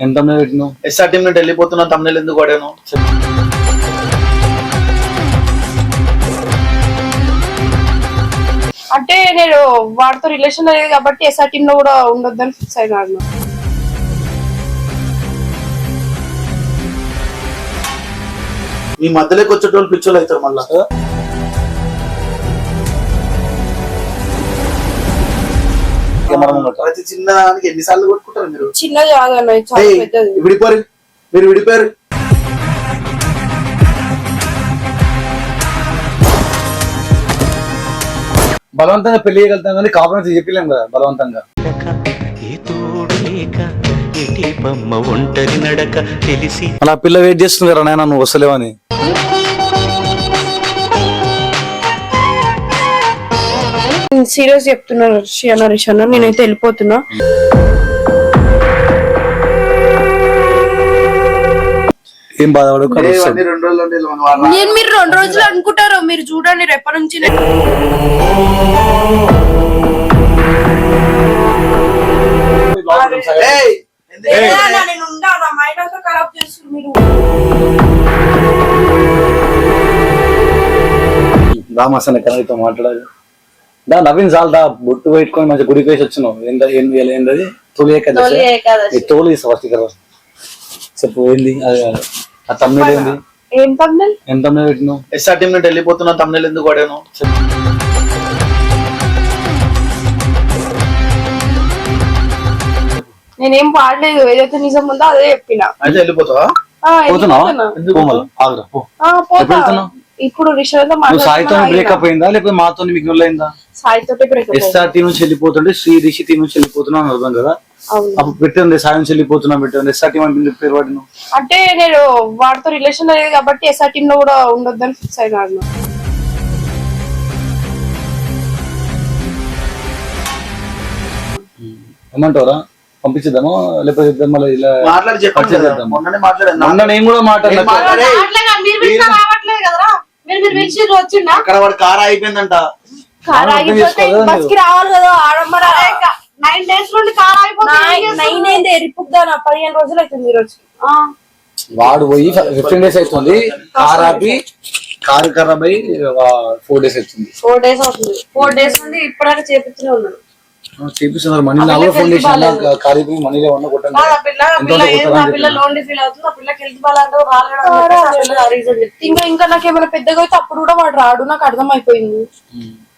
ఎంత పెట్టినావు? SR team నుండి వెళ్ళిపోతున్నా తమ్ముళ్ళు ఎందుకు వాడాను? అంటే నేను వాడితో రిలేషన్ లేదు కాబట్టి ఎస్ఆర్ టీమ్లో కూడా ఉండొద్దని ఫిక్స్ అయినాను మీ మధ్యలోకి వచ్చేటోళ్ళు పిచ్చోళ్ళు అవుతారు మళ్ళా. కెమెరా ముంగట ప్రతి చిన్న దానికి ఎన్నిసార్లు కొట్టుకుంటారు మీరు? చిన్నది కాదన్న ఇది చాలా ఏయ్, పెద్దది. విడిపోరు మీరు విడిపోయారు. బలవంతంగా పెళ్ళి చేయగలుగుతాం కానీ కాపురం చెప్పలేం కదా బలవంతంగా. అలా పిల్ల వెయిట్ చేస్తుంది కదా నాయన నువ్వు వస్తలేవని. సీరియస్ చెప్తున్నా రిషి రిషి అన్న. నేనైతే వెళ్ళిపోతున్నా. ఏం నేను మీరు రెండు రోజులు అనుకుంటారు మీరు చూడండి రేపటి నుంచి నేను- ఏయ్, ఎందుకు- ఏ అన్న, నేను ఉండా, నా మైండ్ అంతా ఖరాబ్ చేస్తుంది మీరు. దా మసాల కనడితో మాట్లాడాలి. దా నవీన్ చాలు దా బొట్టు పెట్టుకొని మంచి గుడికి వేసి వచ్చినావు ఏంద ఏంది ఇలా ఏందది? తొలి ఏకాదశి. తొలి ఏకాదశి. ఈ తోలు తీసా ఫస్ట్ కదా చెప్పు ఏంది? అది ఆ తమ్ముడు ఏంది? ఏం తమ్ముడు ఎంత తమ్ముడు పెట్టినావు? ఎస్ఆర్ టీం నుండి వెళ్ళిపోతున్నా తమ్ముళ్ళు ఎందుకు వాడాను? నేనేం పాడలేదు ఏదైతే నిజం ఉందో అదే చెప్పిన. అయితే వెళ్ళిపోతావా? ఆ, పోతున్నావా? వెళ్ళిపోతున్నా. పో మళ్ళా, ఆగురా, పో. ఆ, పోతా. ఎప్పుడు వెళ్తున్నావు? ఇప్పుడు రిషాతో సాయితో బ్రేకప్ అయిందా? లేకపోతే మాతో మీకు అయిందా? బ్రేకప్ ఎస్ఆర్టీ నుంచి వెళ్ళిపోతుంటే శ్రీ రిషి టీ నుంచి వెళ్ళిపోతున్నా అని అర్థం కదా? అవును. అప్పుడు పెట్టింది సాయి వెళ్ళిపోతున్నా పెట్టింది. ఎస్ఆర్టీ అని పేరు పడిన అంటే నేను వాడితో రిలేషన్ లేదు కాబట్టి ఎస్ఆర్ టీమ్లో కూడా ఉండొద్దని ఫిక్స్ అయినాను ఏమంటారా పంపించేద్దామా? లేకపోతే మళ్ళీ ఇలా మాట్లాడి చెప్పండి మొన్న నేను కూడా ఏం మాట్లాడినా మాట్లాడే? మీరు మీరు పిలిచి వచ్చిండా? అక్కడ వాడు కార్ అయిపోయిందంట కార్ ఆగిపోతే బస్కి రావాలి కదా ఆడంబర. నైన్ డేస్ నుండి కార్ అయిపోతుంది నైన్ పదిహేను రోజులు అవుతుంది ఈ రోజు. ఆ, వాడు పోయి ఫిఫ్టీన్ డేస్ అవుతుంది. కార్ ఆపి కారు ఖరాబ్ అయి ఫోర్ డేస్ అవుతుంది. ఫోర్ డేస్ అవుతుంది. ఫోర్ డేస్ నుండి ఇప్పటిదాకా చేపిస్తూనే ఉన్నాడు. చేపిస్తున్నారు. మనీ నా కూడా ఫోన్ చేసి కార్ అయిపోయి మనీలో ఉన్న కొట్టండి. ఇంకా ఇంకా నాకు ఏమైనా పెద్దగా అయితే అప్పుడు కూడా వాడు రాడు. నాకు అర్థం అయిపోయింది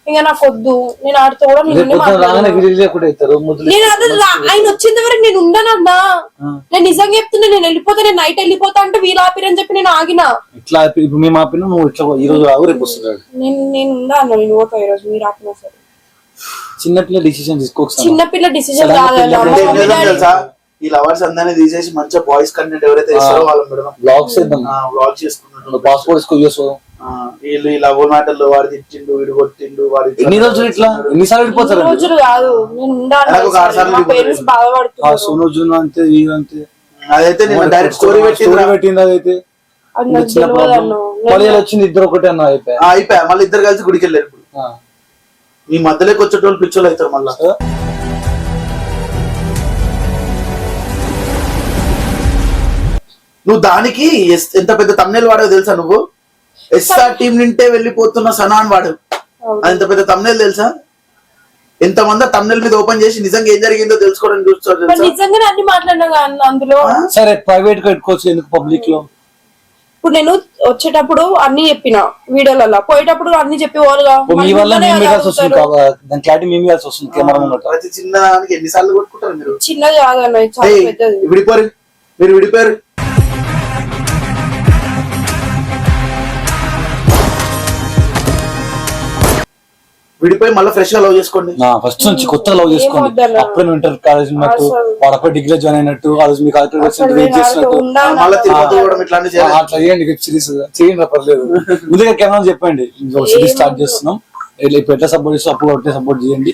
ఇంకా నాకు వద్దు. నేను ఆడితో కూడా నేను అదే ఆయన వచ్చేంత వరకు నేను ఉండనన్నా నేను నిజంగా చెప్తున్నా నేను వెళ్ళిపోతా నేను నైట్ వెళ్ళిపోతా అంటే వీళ్ళు ఆపిరని చెప్పి నేను ఆగిన. ఇట్లా ఇప్పుడు మేము ఆపిన నువ్వు ఇట్లా ఈ రోజు రావు రేపు వస్తున్నాడు. నేను నేను అన్న నేను పోతా ఈరోజు మీరు ఆపినా సరే. చిన్నపిల్ల డిసిషన్ తీసుకోవచ్చు చిన్నపిల్ల డాడీ. తెలుసా ఈ లవర్స్ అందరినీ తీసేసి మంచిగా బాయ్స్ కంటెంట్ ఎవరైతే ఇస్తారో వాళ్ళని పెడదాం. బ్లాగ్స్ చేద్దాం. బ్లాగ్ చేసుకున్నట్టు పాస్పోర్ట్ తీసుకో యూఎస్ ఆ, వీళ్ళు ఈ లవ్ మ్యాటర్లు వాడు తిట్టిండు వీడు కొట్టిండు వాడు ఇట్లా ఎన్ని రోజులు ఇట్లా? ఎన్నిసార్లు వెళ్ళిపోతారు రోజులు కాదు నేను సోను జూన్ అంతే ఈ అంతే. అదైతే నేను డైరెక్ట్ స్టోరీ పెట్టింది స్టోరీ పెట్టింది అదైతే. మళ్ళీ ఇలా వచ్చింది ఇద్దరు ఒకటే అన్న అయిపోయా అయిపోయా. మళ్ళీ ఇద్దరు కలిసి గుడికి వెళ్ళారు ఇప్పుడు. ఆ. మీ మధ్యలోకి వచ్చేటోళ్ళు పిచ్చోళ్ళు అవుతారు మళ్ళా. నువ్వు దానికి ఎంత పెద్ద తమ్నేల్ వాడో తెలుసా నువ్వు? ఎస్ఆర్ టీం నింటే వెళ్ళిపోతున్న సనాన్ వాడు. అది ఎంత పెద్ద తమ్నేల్ తెలుసా? ఎంత మంది తమ్నేల్ మీద ఓపెన్ చేసి నిజంగా ఏం జరిగిందో తెలుసుకోవడం చూస్తారు నిజంగానే అన్ని మాట్లాడినా అందులో. సరే ప్రైవేట్గా పెట్టుకోవచ్చు ఎందుకు పబ్లిక్లో? ఇప్పుడు నేను వచ్చేటప్పుడు అన్ని చెప్పిన వీడియోలలో పోయేటప్పుడు అన్ని చెప్పి మీ వల్ల మేము కదా ఇవ్వాల్సి వస్తుంది అడుగుతారు. కాబ- దాని క్లారిటీ మేము ఇవ్వాల్సి వస్తుంది కెమెరా ముంగట ప్రతి చిన్న దానికి ఎన్నిసార్లు కొట్టుకుంటారు మీరు? చిన్నది కాదన్న ఇది చాలా ఏయ్, పెద్దది. విడిపోరు. మీరు విడిపోయారు. విడిపోయి మళ్ళీ ఫ్రెష్గా లవ్ చేసుకోండి. ఫస్ట్ నుంచి కొత్త లవ్ చేసుకోండి. అప్పుడే నువ్వు ఇంటర్ కాలేజ్ ఉన్నట్టు. వాడు అప్పుడే డిగ్రీ జాయిన్ అయినట్టు ఆ రోజు మీకు అసలు వెయిట్ చేసినట్టు మళ్ళీ. తిరుపతి పోవడం అట్లా చేయండి వెబ్ సిరీస్ చేయండి పర్లేదు. ముందుగా కెమెరా చెప్పండి. సిరీస్ స్టార్ట్ చేస్తున్నాం. ఇట్లా ఇప్పుడు ఎట్లా సపోర్ట్ చేస్తాం అప్పుడు ఒకటే సపోర్ట్ చేయండి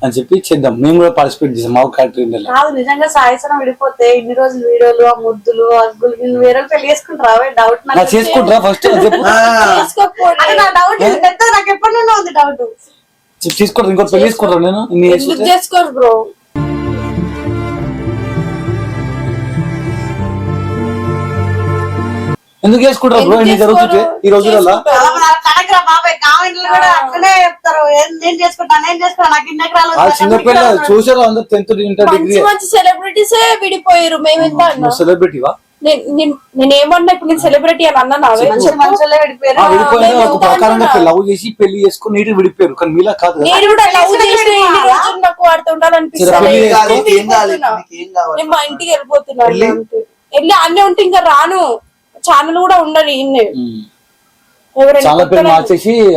అని చెప్పి చేద్దాం. మేము కూడా పార్టిసిపేట్ చేసాం మా క్యారెక్టర్ కాదు నిజంగా సాయసనం విడిపోతే ఇన్ని రోజులు వీడియోలు ఆ ముద్దులు అగ్గులు వేరే పెళ్ళి చేసుకుంటారా? డౌట్ నా చేసుకుంటారా? ఫస్ట్ చెప్పు. ఆ, చేసుకోకపోతే. అదే నా డౌట్ పెద్ద నాకు ఎప్పటి నుండి ఉంది డౌట్ తీసుకోరు ఇంకో పెళ్ళి తీసుకుంటారు నేను. చేసుకోరు బ్రో. ఎందుకు చేసుకుంటారు బ్రో? ఇన్ని జరుగుతుంది ఈ రోజులలో బాబాయ్. చెప్తారు. నేను చేసుకుంటాను నాకు చూసారు అందరు టెన్త్ ఇంటర్ మంచి డిగ్రీ సెలబ్రిటీసే విడిపోయారు. మేము సెలబ్రిటీవా నేను- నేను- నేను ఏమన్నా ఇప్పుడు నేను సెలబ్రిటీ అని అన్నా ఒక ప్రకారంగా? లవ్ చేసి పెళ్ళి చేసుకుని నీటి విడిపోయారు. కానీ మీలా కాదు. నేను కూడా లవ్? రోజులు నాకు వాడితో నేను మా ఇంటికి వెళ్ళిపోతున్నాను వెళ్ళి? అన్నీ ఉంటే ఇంకా రాను. ఛానల్ కూడా. ఎవరైనా చాలా పేరు మార్చేసి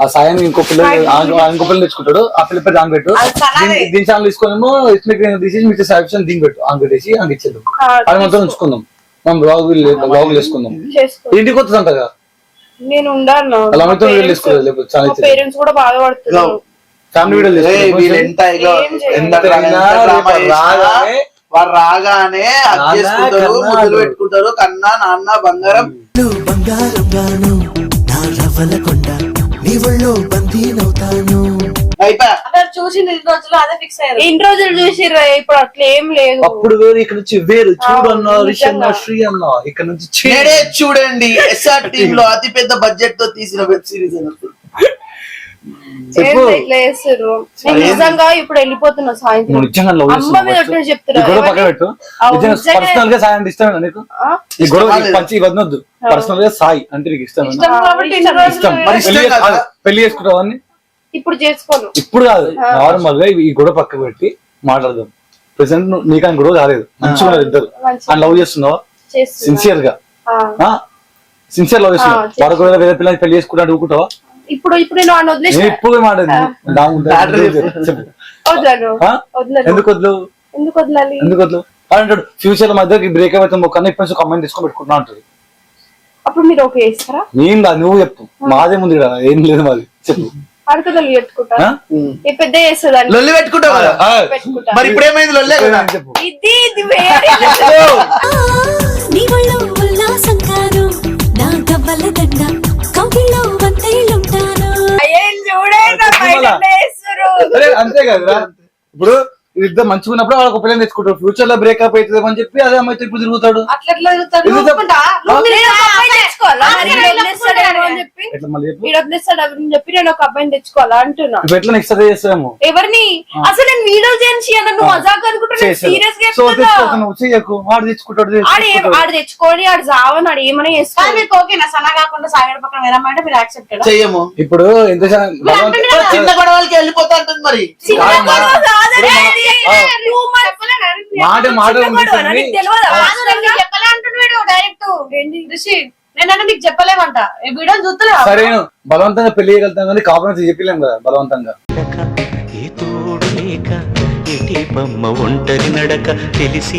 ఆ- సాయం ఇంకో పిల్ల ఆ- ఆ ఇంకో పిల్లలు తెచ్చుకుంటాడు. ఆ పిల్ల పేరు పెట్టు. దీని- దీని ఛానల్ తీసుకునేమో ఇట్లా తీసేసి సాయం దీని పెట్టు ఆన్ పెట్టేసి ఆన్ ఇచ్చేద్దాం. అది మొత్తం ఉంచుకుందాం. మనం బ్లాగ్ బ్లాగ్ చేసుకుందాం చేసుకో. ఇంటికి వస్తుంది అంటగా నేను ఉండాను అలా తీసుకోలేదు లేకపోతే చాలా. పేరెంట్స్ కూడా బాధపడుతున్నారు ఫ్యామిలీ ఎంత. ఎంత చేసినా, రాగానే వారు చేసుకుంటారు ముద్దులు. పెట్టుకుంటారు కన్నా నాన్న బంగారం బంగారం గాను నా రవ్వల కొండ నీ ఒళ్ళో చూసింది ఇన్ని రోజులు అదే ఫిక్స్ అయ్యారు. ఇన్ని రోజులు చూసిర్రు ఇప్పుడు అట్లా ఏం లేదు. అప్పుడు వేరు ఇక్కడ నుంచి వేరు. చూడు అవును, అన్న రిషి అన్న. శ్రీ అన్న ఇక్కడ నుంచి. నేడే చూడండి ఎస్ఆర్ టీమ్ లో అతి పెద్ద బడ్జెట్తో తీసిన వెబ్ సిరీస్ నిజంగా ఇప్పుడు వెళ్ళిపోతున్నా సాయంత్రం. అమ్మ మీద. పర్సనల్గా సాయి అంటే నీకు? ఆ? ఈ గొడవ ఇష్టమా లేదా? పంచి ఇవ్వద్దు పర్సనల్గా సాయి అంటే నీకు ఇష్టం ఇష్టం కాబట్టి ఇన్ని రోజులు ఇష్టం. మరి ఇష్టం పెళ్ళి చేసుకుంటావు ఇప్పుడు చేసుకోను. ఇప్పుడు కాదు నార్మల్గా ఈ గొడవ పక్కకు పెట్టి మాట్లాడదాం. ప్రెసెంట్ నీకు ఆయన గొడవ కాలేదు. మంచిగా ఉన్నారు ఇద్దరు. అని లవ్ చేస్తున్నావా? చేస్తున్నా సిన్సియర్గా. ఆ. సిన్సియర్ లవ్ చేస్తున్నావు. వాడు కూడా వేరే పిల్లలు పెళ్ళి చేసుకుంటా ఊకుంటావా ఇప్పుడు ఇప్పుడు నేను నేను ఇప్పుడు ఎందుకు వద్దు ఎందుకు వదలాలి? ఎందుకు అంటాడు ఫ్యూచర్లో మధ్యకి బ్రేక్ అవుతాం ఒక కన్నా ఇప్పుడు కమెంట్ తీసుకొని పెట్టుకుంటున్నా అంటాడు. అప్పుడు మీరు ఓకే చేస్తారా? నేను నువ్వు చెప్పు. మాదే ముందు ఇక్కడ. ఏం లేదు మాది. చెప్పు. అడకదలు పెట్టుకుంటా పెద్ద చేస్తుందని లొల్లి పెట్టుకుంటావు కదా? మరి ఇప్పుడు ఏమైంది లొల్లే కదా? ఇది ఇది వేరే నీ ఒళ్ళో ఉల్లాసం కాను నా గవ్వల దండ కౌగిల్లో వంతేలుంటాను. ఏం చూడే నా బయట వేస్తుర్రు. అరే అంతే కదా ఇప్పుడు ఇద్దరు మంచిగా ఉన్నప్పుడు వాళ్ళకి పిల్లలు తెచ్చుకుంటారు. ఫ్యూచర్లో బ్రేకప్ అవుతుంది అని చెప్పి అదే అమ్మాయితో ఇప్పుడు తిరుగుతాడు. చెప్పు? నేను ఒక అబ్బాయిని తెచ్చుకోవాలా? అంటున్నా. ఇప్పుడు ఎట్లా నెక్స్ట్ అదే చేస్తామో ఎవరిని? అసలు నేను చేయించి అన్న నువ్వు మజాక్ వాడు తెచ్చుకుంటాడు ఆడు ఏం- ఆడు తెచ్చుకొని ఆడు జావని ఆడు ఏమైనా చేసుకోవాలి మీకు ఓకేనా కాకుండా పక్కన మీరు యాక్సెప్టెడ్ చెయ్యము. ఇప్పుడు ఎంత చిన్న గొడవలకి వెళ్ళిపోతా ఉంటుంది మరి. మాట మాట నేనంటే నీకు చెప్పలేమంట. ఈ వీడియో చూస్తలే సరే బలవంతంగా పెళ్ళి చేయగలుగుతాం కానీ కాపురం చెప్పలేం కదా బలవంతంగా. ఒంటరి నడక తెలిసి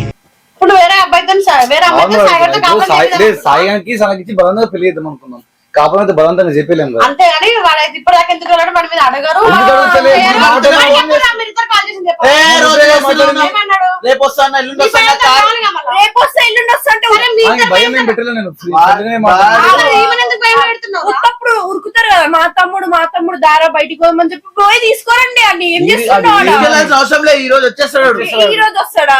ఇప్పుడు వేరే అబ్బాయితో సా- వేరే అమ్మాయితో సాగర్తో ఇప్పుడు సాయి కాపాడు లేదు, సాయానికి సాగిచ్చి బలవంతంగా పెళ్ళి చేద్దాం అనుకున్నాం కాపురం అయితే బలవంతంగా చెప్పలేం కదా అంతేగాని వాడైతే ఇప్పటిదాకా ఎందుకు వెళ్ళాడు మన మీద అడగరు ఎందుకు అడుగుతలేదు? వేరే మాట వాళ్ళు మాట చెప్పరా? మీరు ఇద్దరు కాల్ చేసింది చెప్పరా? ఏ రోజు చేస్తున్నావు? ఏమన్నాడు? రేపు వస్తాను ఎల్లుండి నీ వస్తాను పేరుతో కావాలిగా మళ్ళా. రేపు వస్తే ఎల్లుండి వస్తా అంటే సరే, మీ ఆయనకి ఇద్దరు భయం ఏం పేరుతో- పెట్టలే నేను వా- ఫ్రీగానే మాట్లాడుతున్నా. ఆ, మరి ఈమెను ఎందుకు భయం పెడుతున్నావు? ఉత్తప్పుడు ఉరుకుతారు కదా మా తమ్ముడు మా తమ్ముడు దారా బయటికి పోమని చెప్పి పోయి తీసుకోరండి అని ఏం ఇది- చేస్తున్నాడు అవసరం లేదు ఈ రోజు వచ్చేస్తాడు ఈ రోజు వస్తాడా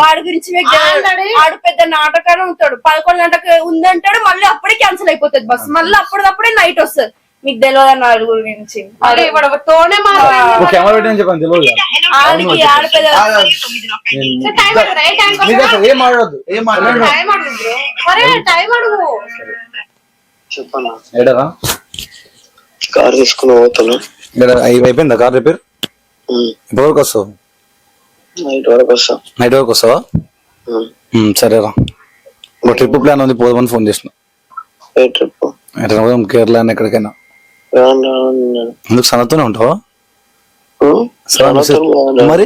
వాడి గురించి మీకు తెలియదు. ఆల్రెడీ. ఆడు పెద్ద నాటకాన్ని ఉంటాడు పదకొండు గంటలకు ఉందంటాడు మళ్ళీ అప్పుడే క్యాన్సిల్ అయిపోతుంది బస్ మళ్ళీ అప్పుడప్పుడే నైట్ వస్తుంది. మీకు తెలియదు అన్న వాడు ఒక తోనే కెమెరా పెట్టని చెప్పాను తెలియదు ఆడికి ఏ ఏం టైం అడుగు కార్ తీసుకుని పోతాను ఏడ- అయి- అయిపోయిందా కార్ రిపేర్? ఎప్పటివరకు వస్తావు? నైట్ వరకు వస్తా. నైట్ వరకు వస్తావా? సరేరా. ట్రిప్ ప్లాన్ ఉంది పోదామని ఫోన్ చేసిన ఏ ట్రిప్? ఎట్లా పోదాం కేరళ అని ఎక్కడికైనా. ఎందుకు సనతోనే ఉంటావా. మరి?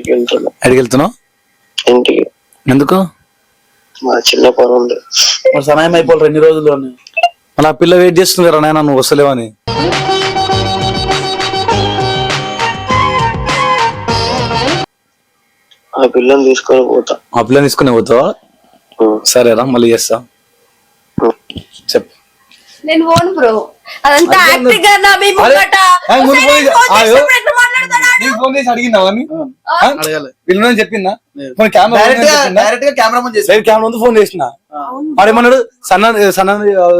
ఎక్కడికి వెళ్తున్నావు ఇంటికి. ఎందుకు? మా చిన్న పని ఉంది మరి సమయం అయిపోవాలి రెండు రోజులు మళ్ళీ ఆ పిల్ల వెయిట్ చేస్తుంది కదా నాయన నువ్వు వస్తలేవని. ఆ పిల్లని తీసుకొని పోతా. ఆ పిల్లని తీసుకుని పోతావా. సరేరా మళ్ళీ చేస్తా. చెప్పు. నేను బ్రో. అదంతా యాక్టింగ్ అన్న మీ ముంగట. ఫోన్ చేసి చెప్పిందా? లేదు. ఫోన్ కెమెరా డైరెక్ట్గా కెమెరా కెమెరా ముందు ఫోన్ చేసిన ఆడేమన్నాడు సన్న సన్న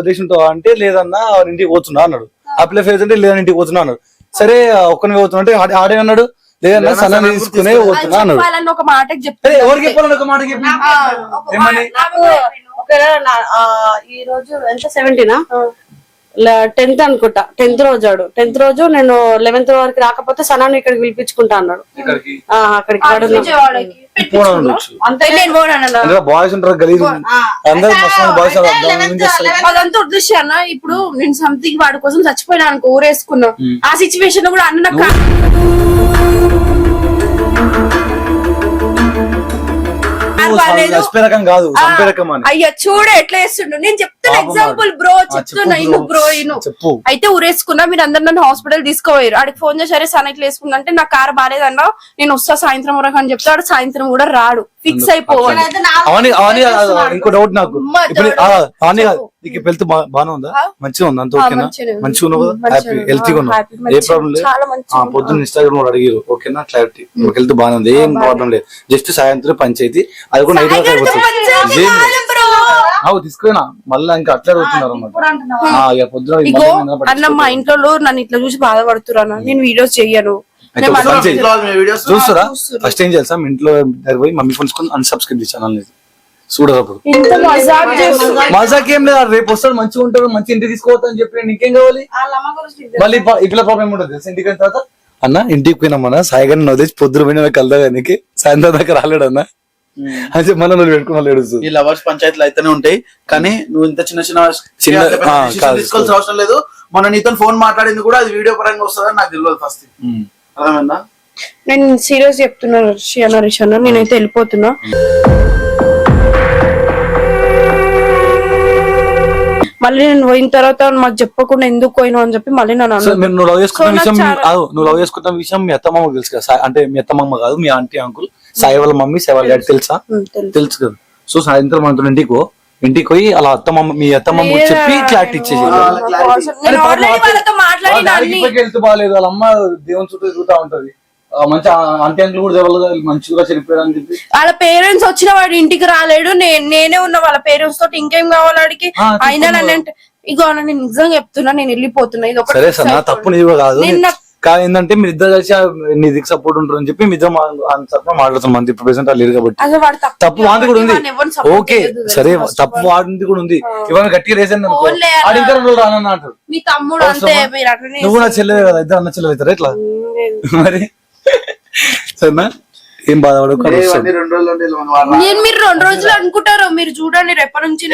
రేషన్ అంటే లేదన్నా ఇంటికి పోతున్నా అన్నాడు. ఆ. పిల్ల ఫేస్ అంటే లేదని ఇంటికి పోతున్నా అన్నాడు. సరే ఒక్కని పోతున్నా అంటే ఆడే- అన్నాడు? లేదన్నా సన్న తీసుకునే పోతున్నా అన్నాడు. ఎవరికి చెప్పాలని ఒక మాట చెప్పి? ఒకవేళ నా- ఆ, ఈ రోజు ఎంత? సెవెంటీనా టెన్త్ అనుకుంటా. టెన్త్ రోజు ఆడు. టెన్త్ రోజు నేను లెవెన్త్ వరకు రాకపోతే సనాన్ని ఇక్కడికి పిలిపించుకుంటా అన్నాడు. ఇక్కడికి? ఆ, అక్కడికి అదంతా అన్న ఇప్పుడు నేను సంథింగ్ వాడి కోసం చచ్చిపోయినా అనుకో ఊరేసుకున్నా. ఆ సిచ్యువేషన్లో కూడా అన్న నాకు రకం కాదు చంపే రకం అని. అయ్యా చూడు ఎట్లా చేస్తుండు. నేను చెప్తున్నా పాపం ఎగ్జాంపుల్. బ్రో చెప్తున్నా ఇను bro. బ్రో ఇను. చెప్పు. అయితే ఊరేసుకున్నా మీరు అందరు నన్ను హాస్పిటల్ తీసుకోపోయారు ఆడికి ఫోన్ చేసారే సన్ ఇట్లా వేసుకున్నా. అంటే నా కార్ బాగాలేదన్నా నేను వస్తా సాయంత్రం వరకు అని చెప్తాడు సాయంత్రం కూడా రాడు. ఫిక్స్ అయిపోవాలి. ఇంకో డౌట్ నాకు. నీకు హెల్త్ ఉందా? ఆ? మంచిగా ఉందా? అంత ఆ, ఓకేనా. మంచిగా ఉన్నావు కదా? మంచిగానే హ్యాపీ ఉంది. హెల్తీగా ఉన్నావు. Happy, ఏ ప్రాబ్లం. లేదు. పొద్దున్న ఇన్స్టాగ్రామ్లో అడిగారు ఓకేనా? క్లారిటీ హెల్త్ బాగానే ఉంది. ఏం ప్రాబ్లం లేదు. జస్ట్ సాయంత్రం పంచాయతీ. అది కూడా నైట్ వరకు అయిపోతుంది. అవు తీసుకున్నా మళ్ళీ ఇంకా అట్లే అడుగుతున్నారు అన్నమాట. పొద్దున అన్న మా. ఇంట్లో నన్ను ఇట్లా చూసి బాధపడుతున్నా నేను వీడియోస్ చెయ్యను. చూస్తారా. ఫస్ట్ ఏం చేస్తా ఇంట్లో దగ్గర పోయి మమ్మీ ఫోన్స్ అన్సబ్స్క్రైబ్ ఛానల్ చూడరు ఇంత మజాక్ ఏం లేదు రేపు వస్తాడు మంచిగా ఉంటాడు మంచి ఇంటికి తీసుకోవద్దు అని చెప్పి నీకేం కావాలి? మళ్ళీ పిల్ల ప్రాబ్లం ఉంటుంది తెలుసా? ఇంటికి వెళ్ళిన తర్వాత అన్న ఇంటికి పోయినామన్నా సాయిగారిని వదిలేసి పొద్దున పోయినా కలదా నీకు సాయంత్రం దాకా రాలేడు అన్న. అని చెప్పి మళ్ళీ నువ్వు పెట్టుకుని మళ్ళీ ఏడుస్తూ. ఈ లవర్స్ పంచాయతీలు అయితేనే ఉంటాయి కానీ నువ్వు ఇంత చిన్న చిన్న. తీసుకోవాల్సిన అవసరం లేదు. మొన్న నీతో ఫోన్ మాట్లాడింది కూడా అది వీడియో పరంగా వస్తుందని నాకు తెలియదు ఫస్ట్ అర్థమైందా? నేను సీరియస్ చెప్తున్నా రిషి అన్న రిషి అన్న నేనైతే వెళ్ళిపోతున్నా. మళ్ళీ నేను పోయిన తర్వాత మాకు చెప్పకుండా ఎందుకు పోయినా అని చెప్పి మళ్ళీ నన్ను అన్నాడు. నువ్వు లవ్ చేసుకున్న నాకు విషయం చాలా- కాదు నువ్వు లవ్ చేసుకున్న విషయం మీ అత్తమ్మ తెలుసు కదా. అంటే మీ అత్తమ్మ కాదు మీ ఆంటీ అంకుల్ సాయి వాళ్ళ మమ్మీ సాయి వాళ్ళ డాడీ తెలుసా? ఉమ్, తెలుసు. తెలుసు కదా. సో సాయంత్రం మనతో ఇంటికి పో. ఇంటికి పోయి అలా అత్తమ్మ మీ అత్తమ్మ చెప్పి క్లారిటీ ఇచ్చేసి నేను already వాళ్ళతో మాట్లాడిన అన్ని. హెల్త్ బాగాలేదు. వాళ్ళ అమ్మ దేవుని చుట్టూ తిరుగుతా ఉంటది. మంచి అంకుల్ కూడా దేవాలి మంచిగా చనిపోయారు అని చెప్పి. వాళ్ళ పేరెంట్స్ వచ్చిన వాడు ఇంటికి రాలేడు నేనే ఉన్నా వాళ్ళ పేరెంట్స్ తోటి ఇంకేం కావాలి వాడికి? అయినా నన్ను అంటే ఇగో నేను నిజంగా చెప్తున్నా నేను వెళ్ళిపోతున్నా ఇది ఒకటి సరే fix సార్ నా అయిపోయింది. తప్పు నీది కాదు కానీ ఏంటంటే మీరు ఇద్దరు కలిసి ఆ నీ దిక్కు సపోర్ట్ ఉంటారు అని చెప్పి మీ ఇద్దరు తప్ప మాట్లాడుతున్నాం. అంతే ఇప్పుడు ప్రెసెంట్ లేరు కాబట్టి. వాడు తప్పు తప్పు వాడిది కూడా ఉంది. ఓకే సరే తప్పు. వాడింది కూడా ఉంది. ఇవాళ గట్టిగా రేసాను అనుకో. ఇంకా రోజులు రానన్న అంటారు నువ్వు నా చెల్లె కదా ఇద్దరు అన్న చెల్లెలు అవుతారా ఎట్లా? మరి? సరేనా ఏం బాధపడకు నేను మీరు రెండు రోజులు అనుకుంటారు మీరు చూడండి రేపటి నుంచి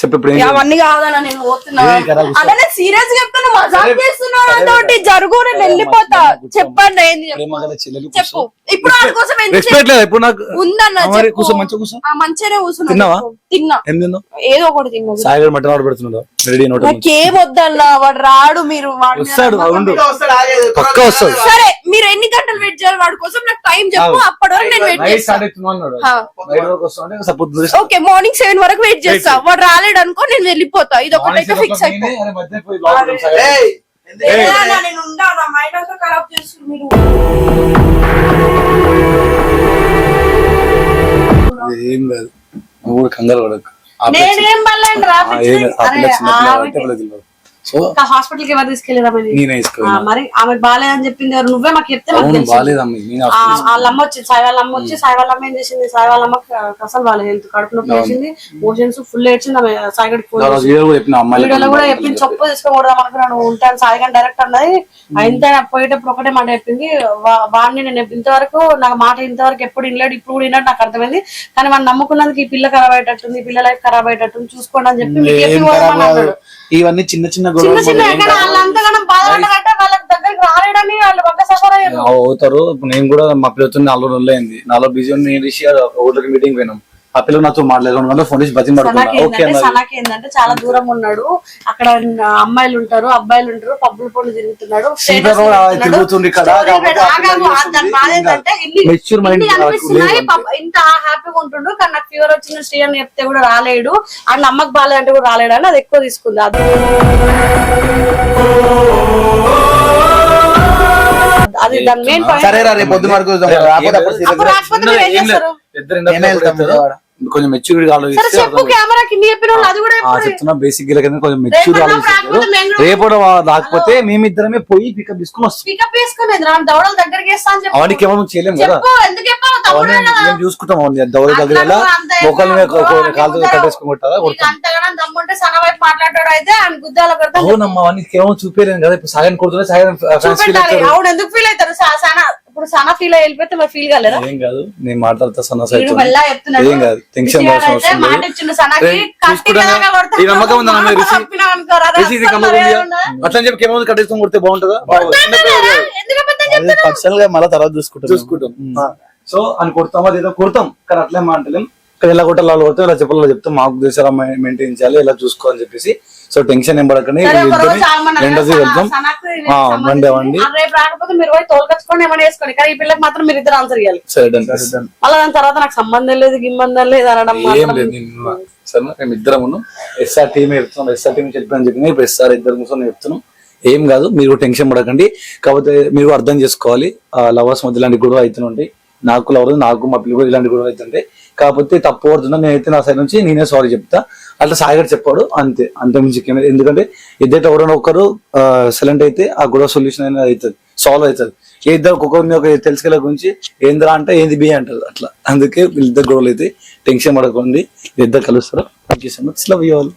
చెప్పు? అవన్నీ కాదన్న నేను పోతున్నా ఏ, కదా కూర్చో. అలా నేను సీరియస్ చెప్తున్నా మజాక్ సరే, చేస్తున్నా సరే, నాతోటి జరుగు నేను సరే, వెళ్ళిపోతా. చెప్పండి ఏంది చెప్పు. ఇప్పుడు వాడి కోసం ఎందుకు రెస్పెక్ట్ లేదు? ఇప్పుడు నాకు ఉందన్న ఆ, మరి చెప్పు. కూర్చో మంచిగా కూర్చో. ఆ, మంచిగానే కూర్చున్నా తిన్నావా? చెప్పు. తిన్నా. ఏం తిన్నావు? ఏదో ఒకటి తిన్నా. సాయి గారు మటన్ ఆర్డర్ పెడుతున్నాడు. రెడీ నోట్ నాకేం వద్దన్న వాడు రాడు మీరు వాడి మీద వస్తాడు నమ్మకం అవును ఇంకా వస్తాడు, ఆగేది. పక్కా వస్తాడు. సరే మీరు ఎన్ని గంటలు వెయిట్ చేయాలి వాడి కోసం? నాకు టైం చెప్పు. అప్పటి వరకు నేను వెయిట్ నైట్ చేస్తాను అన్నాడు. నైట్ వరకు సపోజ్ ఓకే మార్నింగ్ సెవెన్ వరకు వెయిట్ చేస్తా. వాడు రాలేడు అనుకో నేను వెళ్ళిపోతా. ఇది ఒకటైతే ఫిక్స్ అయిపో. ఏయ్, ఎందుకు? లేదన్నా, నేను ఉండా, నా మైండ్ అంతా ఖరాబ్ చేస్తుంది మీరు. ఏం కాదు నువ్వు కూడా కంగారు పడకు. నేనేం రా అరే, చిన్న సో హాస్పిటల్కి ఎవరు తీసుకెళ్ళిరా నేనే మరి ఆమె బాగాలేదని చెప్పింది ఎవరు? నువ్వే మాకు చెప్తే వాళ్ళ అమ్మ వచ్చింది సాయి వాళ్ళ అమ్మ వచ్చి సాయి వాళ్ళ అమ్మ ఏం చేసింది? సాయి వాళ్ళ అమ్మకి అసలు వాళ్ళ హెల్త్ కడుపు నొప్పి చేసింది మోషన్స్ ఫుల్ ఏడ్చింది ఆమె సాయి గడికి వీడియోలో కూడా చెప్పింది. చెప్పు తీసుకోకూడదు మనకు నువ్వు ఉంటాను సాయి గారు డైరెక్ట్ అన్నది. అయితే పోయేటప్పుడు ఒకటే మాట చెప్పింది. వాడిని నేను ఇంతవరకు నాకు మాట ఇంతవరకు ఎప్పుడు వినలేడు ఇప్పుడు కూడా విన్నాడు నాకు అర్థమైంది. కానీ మనం నమ్ముకున్నందుకు ఈ పిల్ల ఖరాబ్ అయ్యేటట్టుంది పిల్ల లైఫ్ ఖరాబ్ అయ్యేటట్టుంది. చూసుకోండి అని చెప్పి చెప్పి. ఇవన్నీ చిన్న చిన్న గొడవలు అవుతారు. నేను కూడా మా పిల్లతో నాలుగు రోజులు అయింది. నాలుగు బిజీ ఉంది నేను ఊర్లోకి మీటింగ్ పోయినాం. ఆ పిల్లలు నాతో గంటలు ఫోన్ చేసి బతికి పడుతున్నా ఓకే ఏంటంటే అన్నది సనాకి ఏంటంటే చాలా దూరం ఉన్నాడు. అక్కడ అమ్మాయిలు ఉంటారు అబ్బాయిలు ఉంటారు పబ్బుల పొండి తిరుగుతున్నాడు పాప- ఇంత హ్యాపీగా ఉంటుండు కానీ నాకు ఫీవర్ వచ్చిన శ్రీ అని చెప్తే కూడా రాలేడు. అండ్ అమ్మకి బాగాలేదంటే కూడా రాలేడు అని అది ఎక్కువ తీసుకుంది. అది అది దాని మెయిన్ పాయింట్ సరేరా రేపు పొద్దున వరకు. రాకపోతే అప్పుడు ఏం చేస్తారు? కొంచెం ఆలోచిస్తే. చెప్తున్నా బేసిక్ కింద కొంచెం మెచ్యూర్ రేపు ఆలోచిస్తారు రాకపోతే మేము కూడా- రేపు రాకపోతే మేమిద్దరమే పోయి పికప్ తీసుకుని వస్తాం. పికప్ చేసుకునేది రా దవడలు దగ్గరికి వేస్తా అని చెప్పు. అవన్నీ ఏమో చేయలేం కదా. మేము చూసుకుంటాం అవన్నీ. దౌడ దగ్గర ఒకళ్ళ కాలు అవునమ్మా అవన్నీ కేవలం కదా. ఇప్పుడు సాగన్ కొడుతున్నా సాగన్ ఫ్యాన్స్ ఫీల్ అవుతారు? ఇప్పుడు సనా ఫీల్ అయ్యి వెళ్ళిపోతే మరి ఫీల్ ఏం కాదు నేను మాట్లాడతా సన్న వీడు సైతం మళ్ళా చెప్తున్నాడు ఏం కాదు టెన్షన్ విషయాలు పడాల్సిన అయితే అవసరం మాట లేదు ఇచ్చిండు సనాకి రేయ్, కత్తి చూసుకుంటానే. కలగా కొడతా. ఈ నమ్మకం ఉందా నా మీద రిషి? చంపినావు అనుకో, రా, రిషి, ఇది అస్సలు నమ్మకం ఉందా? మర్యాద ఉందా? అట్లా అని చెప్పి కేమో కట్టేసుకొని కొడితే బాగుంటుందా వద్దన్నారా? ఎందుకు అబద్ధం అది చెప్తున్నావు? పర్సనల్గా మళ్ళీ తర్వాత చూసుకుంటాం చూసుకుంటాం సో అని కొడతాం అది ఏదో కొడతాం కానీ అట్లే మాటలేం కానీ ఎలా కొట్టాలి అలా కొడతాం ఇలా చెప్పాలి అలా చెప్తాం మాకు దేశాల మెయింటైన్ చేయాలి ఇలా చూసుకోవాలని చెప్పేసి సో టెన్షన్ ఏం పడకండి రెండోది ఆ, సంబంధించింది. మండే వండి సరే done. మళ్ళీ దాని తర్వాత నాకు సంబంధం లేదు గిమ్బంధం లేదు అనడం ఏం లేదు నేను సరే మేము ఇద్దరం ఉన్నాం ఎస్ఆర్ టీమ్ చెప్తున్నాం. ఎస్ఆర్ టీం చెప్పాను చెప్పిన ఇప్పుడు ఎస్ఆర్ ఇద్దరు కూర్చొని చెప్తున్నాం. ఏం కాదు మీరు టెన్షన్ పడకండి. కాకపోతే మీరు అర్థం చేసుకోవాలి. ఆ లవర్స్ మధ్య ఇలాంటి గొడవ అవుతుంటాయి నాకు లవర్ నాకు మా పిల్లలు ఇలాంటి గొడవ అవుతుంటాయి. కాకపోతే తప్పు పడుతున్నా నేనైతే నా సైడ్ నుంచి నేనే సారీ చెప్తా. అట్లా సాయిగడ్ చెప్పాడు. అంతే. అంతే మించి ఎందుకంటే ఇద్దరు ఎవరైనా ఒకరు సైలెంట్ అయితే ఆ గొడవ సొల్యూషన్ అనేది అవుతుంది. సాల్వ్ అవుతుంది. ఏ ఇద్దరు ఒక్కొక్కరిని ఒక తెలుసుకెళ్ళ గురించి ఏందిరా అంటే ఏంది బి అంటారు. అట్లా. అందుకే వీళ్ళిద్దరు గొడవలు అయితే టెన్షన్ పడకండి. ఇద్దరు కలుస్తారు. Thank you so much love you all